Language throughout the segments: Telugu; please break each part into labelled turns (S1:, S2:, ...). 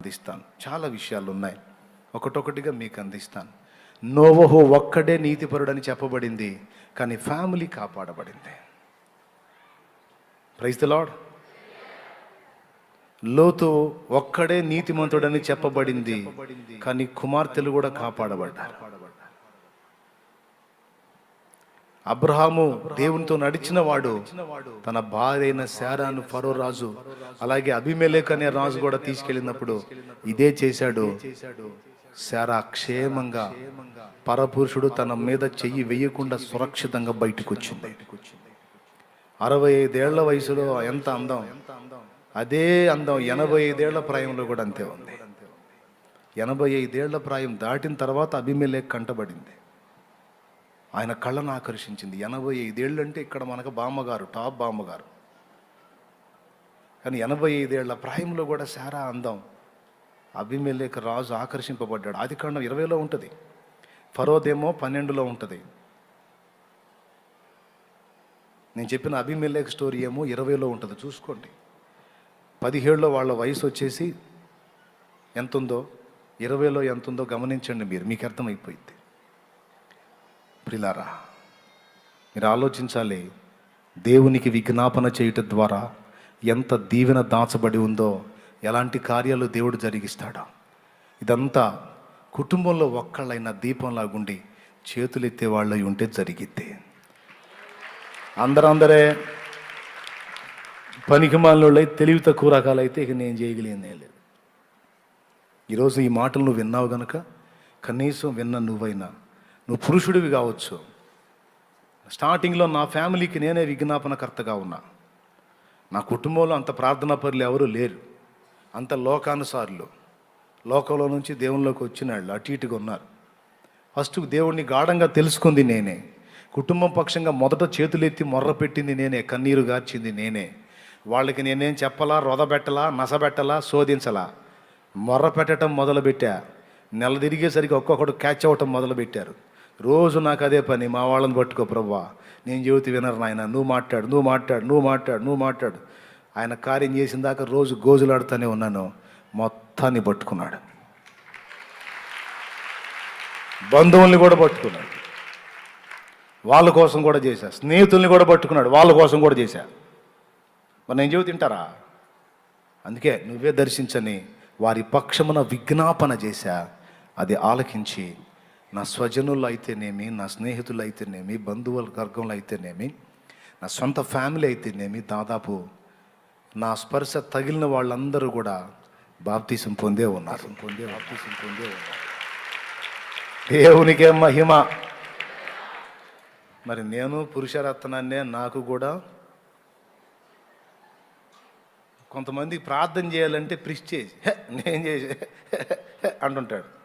S1: అందిస్తాను. చాలా విషయాలు ఉన్నాయి ఒకటొకటిగా మీకు అందిస్తాను. నోవహు ఒక్కడే నీతిపరుడని చెప్పబడింది కానీ ఫ్యామిలీ కాపాడబడింది. ప్రైజ్ ద లాడ్ లోతు ఒక్కడే నీతిమంతుడని చెప్పబడింది కానీ కుమార్తెలు కూడా కాపాడబడ్డారు. అబ్రహాము దేవునితో నడిచిన వాడు తన భార్య అయిన శారాను ఫరో రాజు అలాగే అభిమేలేక్ అనే రాజు కూడా తీసుకెళ్ళినప్పుడు ఇదే చేశాడు. శారా క్షేమంగా పరపురుషుడు తన మీద చెయ్యి వేయకుండా సురక్షితంగా బయటకు వచ్చింది అరవై ఐదేళ్ళ వయసులో ఎంత అందం? అదే అందం. ఎనభై ఐదేళ్ళ ప్రాయంలో కూడా అంతే ఉంది. ఎనభై ఐదేళ్ళ ప్రాయం దాటిన తర్వాత అభిమేలేక్ కంటబడింది. ఆయన కళ్ళను ఆకర్షించింది. ఎనభై ఐదేళ్ళు అంటే ఇక్కడ మనకు బామ్మగారు టాప్ బామ్మగారు. కానీ ఎనభై ఐదేళ్ళ ప్రాయంలో కూడా సారా అందం అభిమేలేక రాజు ఆకర్షింపబడ్డాడు. ఆది కాండం ఇరవైలో ఉంటుంది. ఫరోదేమో పన్నెండులో ఉంటుంది. నేను చెప్పిన అభిమేలేక్ స్టోరీ ఏమో ఇరవైలో ఉంటుంది. చూసుకోండి. పదిహేడులో వాళ్ళ వయసు వచ్చేసి ఎంత ఉందో ఇరవైలో ఎంత ఉందో గమనించండి మీరు. మీకు అర్థమైపోయింది ప్రిలారా మీరు ఆలోచించాలి దేవునికి విజ్ఞాపన చేయటం ద్వారా ఎంత దీవెన దాచబడి ఉందో ఎలాంటి కార్యాలు దేవుడు జరిగిస్తాడో. ఇదంతా కుటుంబంలో ఒక్కళ్ళైన దీపంలాగుండి చేతులెత్తే వాళ్ళై ఉంటే జరిగిద్ది. అందరందరే పనికి తెలివి తక్కువ రకాలైతే ఇక నేను చేయగలిగిందే లేదు. ఈరోజు ఈ మాటలు నువ్వు విన్నావు కనుక కనీసం విన్న నువ్వైనా నువ్వు పురుషుడివి కావచ్చు. స్టార్టింగ్లో నా ఫ్యామిలీకి నేనే విజ్ఞాపనకర్తగా ఉన్నా. నా కుటుంబంలో అంత ప్రార్థనా పరులు ఎవరూ లేరు. అంత లోకానుసారులు. లోకంలో నుంచి దేవునిలోకి వచ్చిన వాళ్ళు అటు ఇటుగా ఉన్నారు. ఫస్ట్ దేవుణ్ణి గాఢంగా తెలుసుకుంది నేనే. కుటుంబం పక్షంగా మొదట చేతులెత్తి మొర్ర పెట్టింది నేనే కన్నీరు గార్చింది నేనే. వాళ్ళకి నేనేం చెప్పలా రొదబెట్టలా నసబెట్టలా శోధించలా? మొర్ర పెట్టడం మొదలుపెట్టా. నెల తిరిగేసరికి ఒక్కొక్కడు క్యాచ్ అవ్వటం మొదలుపెట్టారు. రోజు నాకు అదే పని మా వాళ్ళని పట్టుకో ప్రభా నేను చెబుతూ వినరు నాయన నువ్వు మాట్లాడు నువ్వు మాట్లాడు నువ్వు మాట్లాడు నువ్వు మాట్లాడు. ఆయన కార్యం చేసిన దాకా రోజు గోజులాడుతూనే ఉన్నాను. మొత్తాన్ని పట్టుకున్నాడు. బంధువుల్ని కూడా పట్టుకున్నాడు. వాళ్ళ కోసం కూడా చేశా. స్నేహితుల్ని కూడా పట్టుకున్నాడు. వాళ్ళ కోసం కూడా చేశా. మరి నేను చెబుతూ తింటారా అందుకే నువ్వే దర్శించని వారి పక్షమున విజ్ఞాపన చేశా. అది ఆలకించి నా స్వజనులు అయితేనేమి నా స్నేహితులు అయితేనేమి బంధువుల వర్గంలో అయితేనేమి నా సొంత ఫ్యామిలీ అయితేనేమి దాదాపు నా స్పర్శ తగిలిన వాళ్ళందరూ కూడా బాప్తీసం పొందే ఉన్నారు. పొందే బాప్తీసం పొందే ఉన్నారు దేవునికే మహిమ. మరి నేను పురుషరత్నాన్నే నాకు కూడా కొంతమంది ప్రార్థన చేయాలంటే ప్రిష్ చేసి నేను చేసి అంటుంటాడు.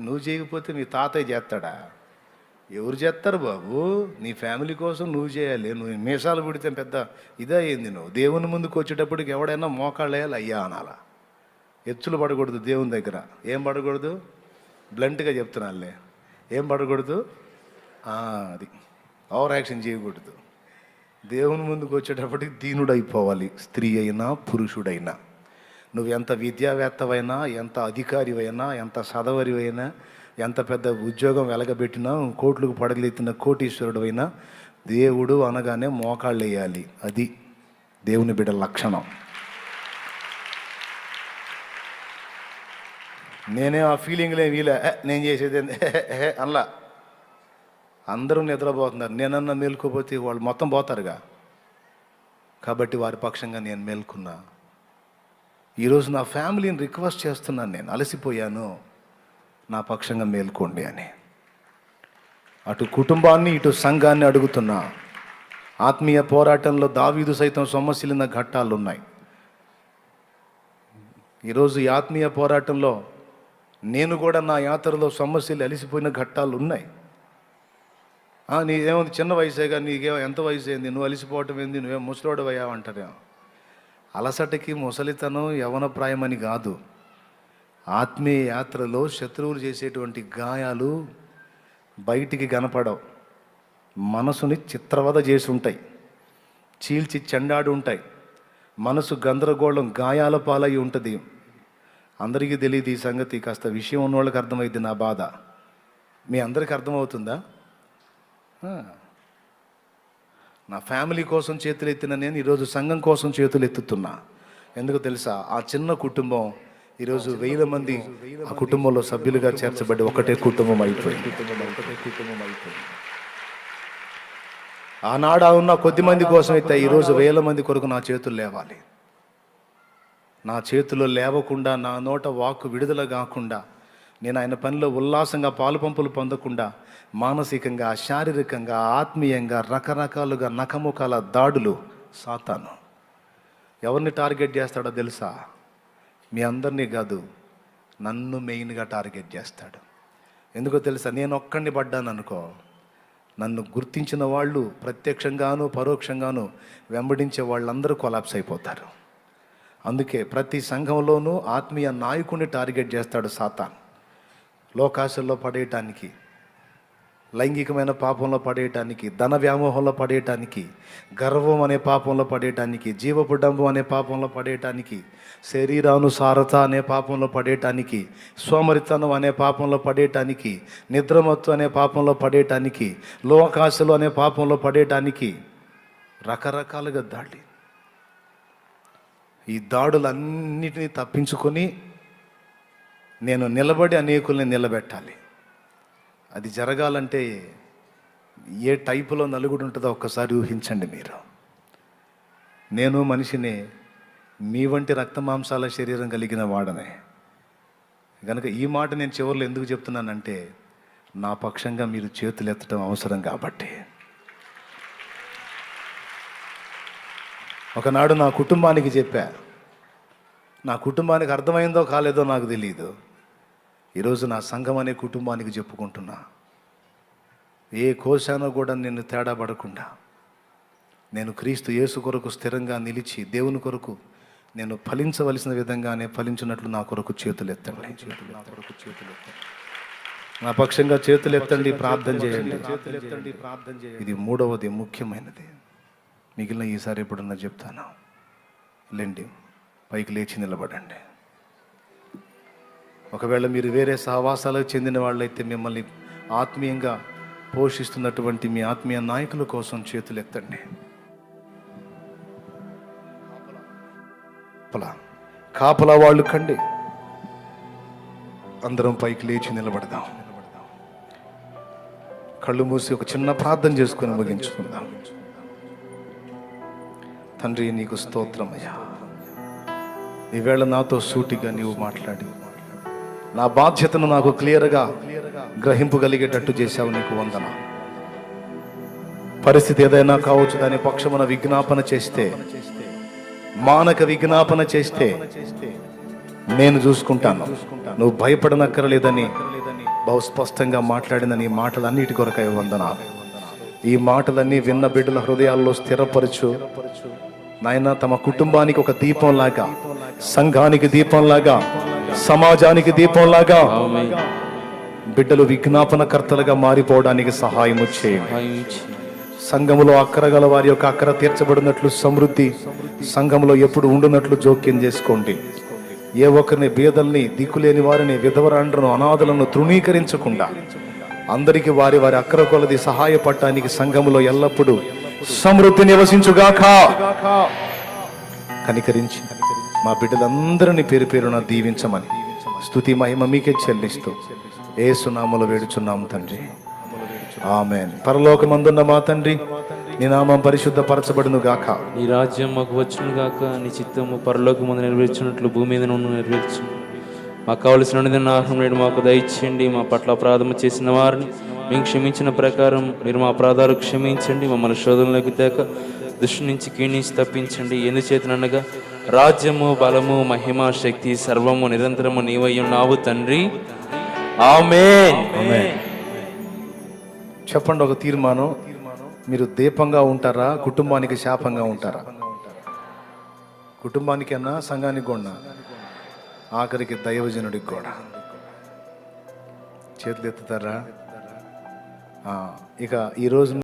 S1: నువ్వు చేయకపోతే మీ తాతయ్య చేస్తాడా? ఎవరు చేస్తారు బాబు? నీ ఫ్యామిలీ కోసం నువ్వు చేయాలి. నువ్వు మీసాలు పుడితే పెద్ద ఇదే అయింది నువ్వు. దేవుని ముందుకు వచ్చేటప్పటికి ఎవడైనా మోకాళ్ళు వేయాలి. అయ్యా అనాలా. ఎచ్చులు పడకూడదు దేవుని దగ్గర. ఏం పడకూడదు? బ్లంట్గా చెప్తున్నాలే ఏం పడకూడదు? అది. ఓవర్ యాక్షన్ చేయకూడదు. దేవుని ముందుకు వచ్చేటప్పటికి దీనుడు అయిపోవాలి స్త్రీ అయినా పురుషుడైనా. నువ్వు ఎంత విద్యావేత్తవైనా ఎంత అధికారివైనా ఎంత సదవరివైనా ఎంత పెద్ద ఉద్యోగం వెలగబెట్టినా కోట్లకు పడగలెత్తిన కోటీశ్వరుడు అయినా దేవుడు అనగానే మోకాళ్ళు వేయాలి అది దేవుని బిడ్డ లక్షణం. నేనే ఆ ఫీలింగ్లే వీలే? నేను చేసేది ఏంది? అనలా. అందరూ నిద్రపోతున్నారు. నేనన్నా మేల్కోపోతే వాళ్ళు మొత్తం పోతారుగా. కాబట్టి వారి పక్షంగా నేను మేల్కున్నా. ఈరోజు నా ఫ్యామిలీని రిక్వెస్ట్ చేస్తున్నాను నేను అలసిపోయాను నా పక్షంగా మేల్కోండి అని. అటు కుటుంబాన్ని ఇటు సంఘాన్ని అడుగుతున్నా. ఆత్మీయ పోరాటంలో దావీదు సైతం సొమ్మసిలిన ఘట్టాలు ఉన్నాయి ఈరోజు ఈ ఆత్మీయ పోరాటంలో నేను కూడా నా యాత్రలో సమస్యలు అలిసిపోయిన ఘట్టాలు ఉన్నాయి నీదేమో చిన్న వయసేగా నీకేమో ఎంత వయసు అయింది నువ్వు అలిసిపోవటం ఏంది? నువ్వేం ముసలోడవయ్యావు అంటారేమో అలసటకి ముసలితనం యవన ప్రాయమని కాదు. ఆత్మీయ యాత్రలో శత్రువులు చేసేటువంటి గాయాలు బయటికి కనపడవు. మనసుని చిత్రవద చేసి ఉంటాయి చీల్చి చెండాడు ఉంటాయి. మనసు గందరగోళం గాయాల పాలై ఉంటుంది. అందరికీ తెలియదు ఈ సంగతి. కాస్త విషయం ఉన్నవాళ్ళకి అర్థమైంది నా బాధ. మీ అందరికీ అర్థమవుతుందా? నా ఫ్యామిలీ కోసం చేతులు ఎత్తిన నేను ఈరోజు సంఘం కోసం చేతులు ఎత్తుతున్నా. ఎందుకు తెలుసా? ఆ చిన్న కుటుంబం ఈరోజు వేల మంది ఆ కుటుంబంలో సభ్యులుగా చేర్చబడి ఒకటే కుటుంబం అయిపోయింది. ఒకటే కుటుంబం అయిపోయింది ఆనాడు ఉన్న కొద్ది మంది కోసం అయితే ఈరోజు వేల మంది కొరకు నా చేతులు లేవాలి. నా చేతిలో లేవకుండా నా నోట వాక్కు విడుదల కాకుండా నేను ఆయన పనిలో ఉల్లాసంగా పాలు పంపులు పొందకుండా మానసికంగా శారీరకంగా ఆత్మీయంగా రకరకాలుగా నఖముఖాల దాడులు సాతాను. ఎవరిని టార్గెట్ చేస్తాడో తెలుసా? మీ అందరినీ కాదు నన్ను మెయిన్గా టార్గెట్ చేస్తాడు. ఎందుకో తెలుసా? నేను ఒక్కడిని పడ్డాను అనుకో నన్ను గుర్తించిన వాళ్ళు ప్రత్యక్షంగాను పరోక్షంగాను వెంబడించే వాళ్ళందరూ కొలాప్స్ అయిపోతారు. అందుకే ప్రతి సంఘంలోనూ ఆత్మీయ నాయకుడిని టార్గెట్ చేస్తాడు సాతాన్. లోకాశల్లో పడేయటానికి లైంగికమైన పాపంలో పడేయటానికి ధన వ్యామోహంలో పడేయటానికి గర్వం అనే పాపంలో పడేయటానికి జీవపుడంబం అనే పాపంలో పడేయటానికి శరీరానుసారత అనే పాపంలో పడేయటానికి సోమరితనం అనే పాపంలో పడేయటానికి నిద్రమత్తు అనే పాపంలో పడేయటానికి లోకాశలు అనే పాపంలో పడేయటానికి రకరకాలుగా దాడి. ఈ దాడులన్నిటినీ తప్పించుకొని నేను నిలబడి అనేకుల్ని నిలబెట్టాలి. అది జరగాలంటే ఏ టైపులో నలుగుడు ఉంటుందో ఒక్కసారి ఊహించండి మీరు. నేను మనిషిని మీ వంటి రక్తమాంసాల శరీరం కలిగిన వాడనే. కనుక ఈ మాట నేను చివరిలో ఎందుకు చెప్తున్నానంటే నా పక్షంగా మీరు చేతులు ఎత్తడం అవసరం కాబట్టి. ఒకనాడు నా కుటుంబానికి చెప్పా నా కుటుంబానికి అర్థమైందో కాలేదో నాకు తెలియదు ఈరోజు నా సంఘం అనే కుటుంబానికి చెప్పుకుంటున్నా. ఏ కోశానో కూడా నేను తేడా పడకుండా నేను క్రీస్తు యేసు కొరకు స్థిరంగా నిలిచి దేవుని కొరకు నేను ఫలించవలసిన విధంగానే ఫలించినట్లు నా కొరకు చేతులు ఎత్తండి. చేతులు నా కొరకు చేతులు ఎత్తండి. నా పక్షంగా చేతులు ఎత్తండి ప్రార్థన చేయండి. ఇది మూడవది ముఖ్యమైనది. మిగిలిన ఈసారి ఎప్పుడన్నా చెప్తాను. లేండి పైకి లేచి నిలబడండి. ఒకవేళ మీరు వేరే సహవాసాలకు చెందిన వాళ్ళైతే మిమ్మల్ని ఆత్మీయంగా పోషిస్తున్నటువంటి మీ ఆత్మీయ నాయకుల కోసం చేతులు ఎత్తండి. కాపలా. వాళ్ళు కండి. అందరం పైకి లేచి నిలబడదాం. కళ్ళు మూసి ఒక చిన్న ప్రార్థన చేసుకుని ముగించుకుందాం. తండ్రి నీకు స్తోత్రమయ్యా. ఈవేళ నాతో సూటిగా నీవు మాట్లాడి నా బాధ్యతను నాకు క్లియర్గా గ్రహింపగలిగేటట్టు చేశావు నీకు వందన. పరిస్థితి ఏదైనా కావచ్చు దాని పక్షమున విజ్ఞాపన చేస్తే మానక విజ్ఞాపన చేస్తే నేను చూసుకుంటాను. నువ్వు భయపడనక్కరలేదని బహు స్పష్టంగా మాట్లాడిన నీ మాటలన్నిటి కొరకై వందన. ఈ మాటలన్నీ విన్న బిడ్డల హృదయాల్లో స్థిరపరచు. నాయన తమ కుటుంబానికి ఒక దీపంలాగా సంఘానికి దీపంలాగా సమాజానికి దీపంలాగా బిడ్డలు విజ్ఞాపనకర్తలుగా మారిపోవడానికి సహాయము చేయండి. సంఘములో అక్కర గల వారి యొక్క అక్కర తీర్చబడినట్లు సమృద్ధి సంఘములో ఎప్పుడు ఉండునట్లు జోక్యం చేసుకోండి. ఏ ఒక్కరిని బీదల్ని దిక్కులేని వారిని విధవరాండ్రను అనాథలను తృణీకరించకుండా అందరికీ వారి వారి అక్కర కొలది సహాయపడటానికి సంఘములో ఎల్లప్పుడూ సమృద్ధి నివసించుగాక. కనికరించి మా బిడ్డలందరినీ పేరు పేరున దీవించమని స్థుతి మహిమ మీకే చెల్లిస్తూ ఏ సునామలు వేడుచున్నాము తండ్రి. ఆమె పరలోకమందున్న మా తండ్రి నీ నామం పరిశుద్ధ పరచబడును గాక
S2: నీ రాజ్యం మాకు వచ్చును గాక నీ చిత్తము పరలోక ముందు నెరవేర్చినట్లు భూమి మీద నుండి నెరవేర్చు మాకు కావలసిన ఆహారం నేడు మాకు దయచేయండి మా పట్ల అపరాధం చేసిన వారిని మేము క్షమించిన ప్రకారం మీరు మా అపరాధాలు క్షమించండి మమ్మల్ని శోధనలోకి తేక దృష్టి నుంచి కీణించి తప్పించండి ఎందుచేతనగా రాజ్యము బలము మహిమ శక్తి సర్వము నిరంతరము నీవయ్యున్నావు తండ్రి.
S1: చెప్పండి ఒక తీర్మానం. మీరు దీపంగా ఉంటారా? కుటుంబానికి శాపంగా ఉంటారా? కుటుంబానికి అన్నా సంఘానికి కూడా. ఆఖరికి దైవజనుడికి కూడా. చేతులు ఎత్తుతారా? ఇక ఈరోజు